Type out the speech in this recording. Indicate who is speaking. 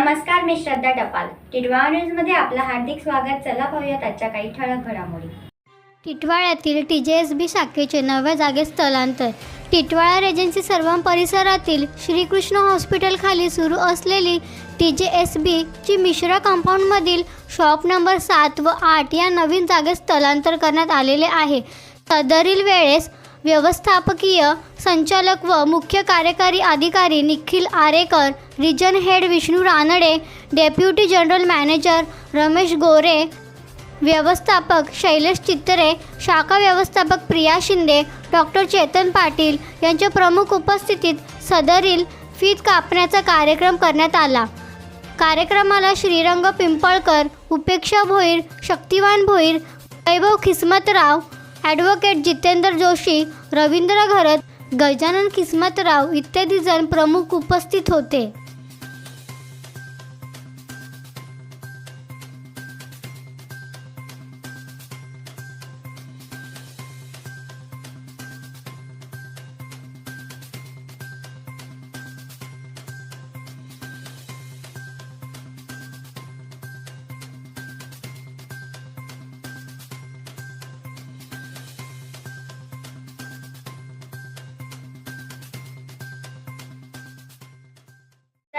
Speaker 1: नमस्कार मी श्रद्धा टपाल. टिटवाळा न्यूजमध्ये आपलं हार्दिक स्वागत. चला पाहूयात आजच्या काही ठळक घडामोडी.
Speaker 2: टिटवाळ्यातील टी जे एस बी शाखेचे नव्या जागेत स्थलांतर. टिटवाळा रेजन्सी सर्व परिसरातील श्रीकृष्ण हॉस्पिटल सुरू असलेली टी जे एस बी ची मिश्रा कंपाऊंडमधील शॉप नंबर सात व आठ या नवीन जागेत स्थलांतर करण्यात आलेले आहे. सदरील वेळेस व्यवस्थापकीय संचालक व मुख्य कार्यकारी अधिकारी Nikhil Arekar region head Vishnu Ranade deputy general manager Ramesh Gore व्यवस्थापक शैलेश चित्तरे शाखा व्यवस्थापक प्रिया शिंदे डॉक्टर चेतन पाटील यांच्या प्रमुख उपस्थितीत सदरील फीत कापण्याचा कार्यक्रम करण्यात आला. कार्यक्रमाला श्रीरंग पिंपळकर उपेक्षा भोईर शक्तिवान भोईर वैभव खिस्मतराव ॲडव्होकेट जितेंद्र जोशी रवींद्र घरत गजानन किस्मतराव इत्यादी जण प्रमुख उपस्थित होते.